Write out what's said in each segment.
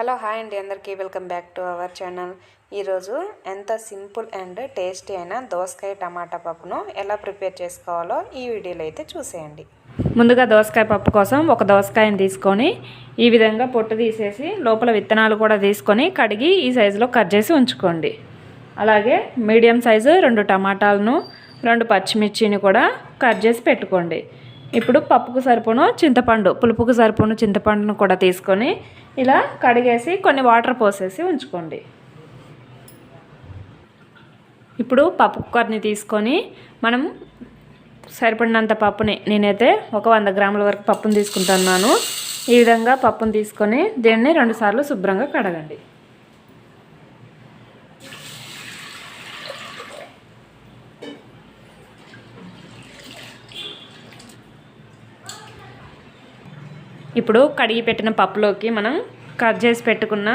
Hello hi అండి అందరికీ. Welcome back to our channel. ఈరోజు ఎంత సింపుల్ అండ్ టేస్టీ అయిన దోసకాయ టమాటా పప్పును ఎలా ప్రిపేర్ చేసుకోవాలో ఈ వీడియోలో అయితే చూసేయండి. ముందుగా దోసకాయ పప్పు కోసం ఒక దోసకాయని తీసుకొని ఈ విధంగా పొట్టు తీసేసి లోపల విత్తనాలు కూడా తీసుకొని కడిగి ఈ సైజులో కట్ చేసి ఉంచుకోండి. అలాగే మీడియం సైజు రెండు టమాటాలను రెండు పచ్చిమిర్చిని కూడా కట్ చేసి పెట్టుకోండి. ఇప్పుడు పప్పుకు సరిపోను చింతపండు పులుపుకు సరిపోను చింతపండును కూడా తీసుకొని ఇలా కడిగేసి కొన్ని వాటర్ పోసేసి ఉంచుకోండి. ఇప్పుడు పప్పు కుక్కర్ని తీసుకొని మనం సరిపడినంత పప్పుని నేనైతే ఒక వంద గ్రాముల వరకు పప్పును తీసుకుంటున్నాను. ఈ విధంగా పప్పును తీసుకొని దీన్ని రెండుసార్లు శుభ్రంగా కడగండి. ఇప్పుడు కడిగి పెట్టిన పప్పులోకి మనం కట్ చేసి పెట్టుకున్న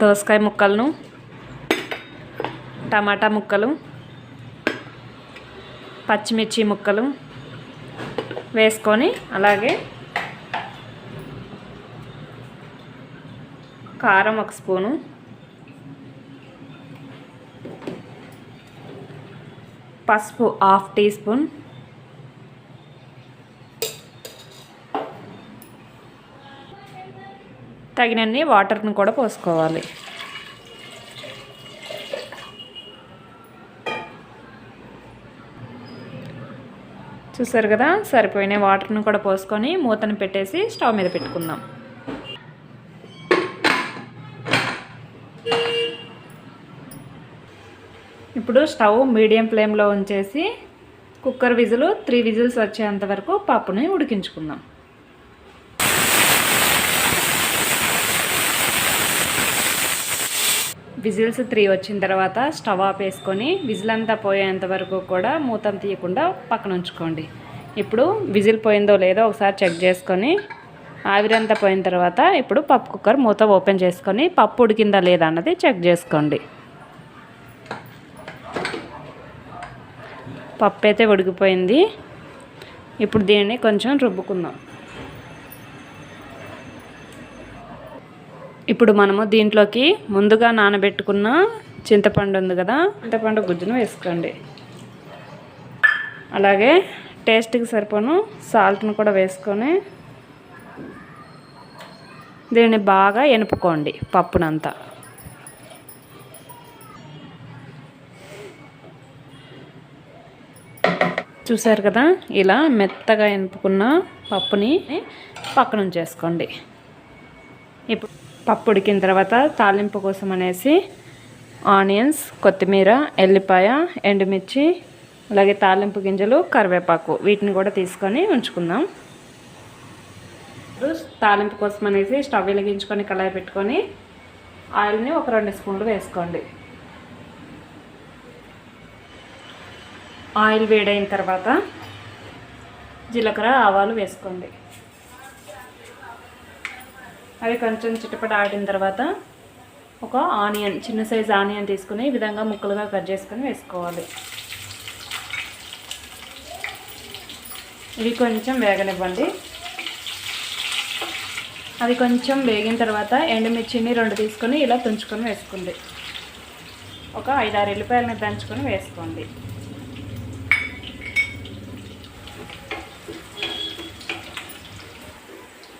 దోసకాయ ముక్కలను టమాటా ముక్కలు పచ్చిమిర్చి ముక్కలు వేసుకొని అలాగే కారం ఒక స్పూను పసుపు హాఫ్ టీ స్పూన్ తగినన్ని వాటర్ని కూడా పోసుకోవాలి. చూసారు కదా? సరిపోయిన వాటర్ని కూడా పోసుకొని మూతను పెట్టేసి స్టవ్ మీద పెట్టుకుందాం. ఇప్పుడు స్టవ్ మీడియం ఫ్లేమ్లో ఉంచేసి కుక్కర్ విజిల్ త్రీ విజిల్స్ వచ్చేంత వరకు పప్పుని ఉడికించుకుందాం. విజిల్స్ త్రీ వచ్చిన తర్వాత స్టవ్ ఆఫ్ వేసుకొని విజిల్ అంతా పోయేంత వరకు కూడా మూతం తీయకుండా పక్కన ఉంచుకోండి. ఇప్పుడు విజిల్ పోయిందో లేదో ఒకసారి చెక్ చేసుకొని ఆవిరంతా పోయిన తర్వాత ఇప్పుడు పప్పు కుక్కర్ మూత ఓపెన్ చేసుకొని పప్పు ఉడికిందా లేదా అన్నది చెక్ చేసుకోండి. పప్పు అయితే ఉడికిపోయింది. ఇప్పుడు దీన్ని కొంచెం రుబ్బుకుందాం. ఇప్పుడు మనము దీంట్లోకి ముందుగా నానబెట్టుకున్న చింతపండు ఉంది కదా చింతపండు గుజ్జును వేసుకోండి. అలాగే టేస్ట్కి సరిపోను సాల్ట్ను కూడా వేసుకొని దీన్ని బాగా ఎనుపుకోండి పప్పునంతా. చూసారు కదా ఇలా మెత్తగా ఎనుపుకున్న పప్పుని పక్కన ఉంచేసుకోండి ఇప్పుడు పప్పు ఉడికిన తర్వాత తాలింపు కోసం అనేసి ఆనియన్స్ కొత్తిమీర ఎల్లిపాయ ఎండుమిర్చి అలాగే తాలింపు గింజలు కరివేపాకు వీటిని కూడా తీసుకొని ఉంచుకుందాం. తాలింపు కోసం అనేసి స్టవ్ వెలిగించుకొని కళాయి పెట్టుకొని ఆయిల్ని ఒక రెండు స్పూన్లు వేసుకోండి. ఆయిల్ వేడైన తర్వాత జీలకర్ర ఆవాలు వేసుకోండి. అవి కొంచెం చిటపట ఆడిన తర్వాత ఒక ఆనియన్ చిన్న సైజ్ ఆనియన్ తీసుకుని ఈ విధంగా ముక్కలుగా కట్ చేసుకొని వేసుకోవాలి. ఇవి కొంచెం వేగనివ్వండి. అది కొంచెం వేగిన తర్వాత ఎండుమిర్చిని రెండు తీసుకొని ఇలా తుంచుకొని వేసుకోండి. ఒక ఐదారు ఎల్లిపాయలని దంచుకొని వేసుకోండి.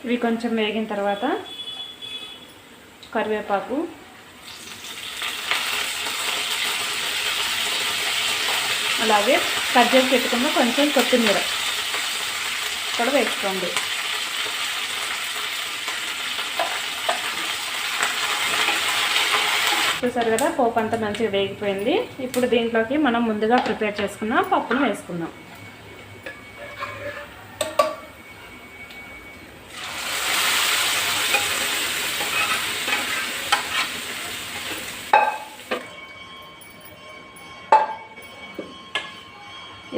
ఇవి కొంచెం వేగిన తర్వాత కరివేపాకు. అలాగే కట్ చేసి పెట్టుకున్న కొంచెం కొత్తిమీర కూడా వేసుకోండి. చూసారు కదా పోపు అంతా మంచిగా వేగిపోయింది. ఇప్పుడు దీంట్లోకి మనం ముందుగా ప్రిపేర్ చేసుకున్న పప్పును వేసుకుందాం.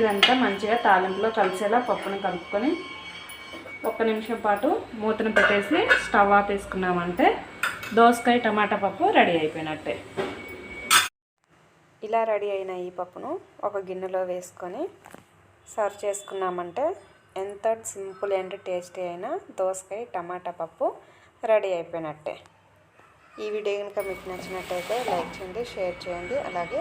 ఇదంతా మంచిగా తాలింపులో కలిసేలా పప్పును కలుపుకొని ఒక్క నిమిషం పాటు మూతను పెట్టేసి స్టవ్ ఆఫ్ వేసుకున్నామంటే దోసకాయ టమాటా పప్పు రెడీ అయిపోయినట్టే. ఇలా రెడీ అయిన ఈ పప్పును ఒక గిన్నెలో వేసుకొని సర్వ్ చేసుకున్నామంటే ఎంత సింపుల్ అండ్ టేస్టీ అయిన దోసకాయ టమాటా పప్పు రెడీ అయిపోయినట్టే. ఈ వీడియో కనుక మీకు నచ్చినట్టయితే లైక్ చేయండి షేర్ చేయండి అలాగే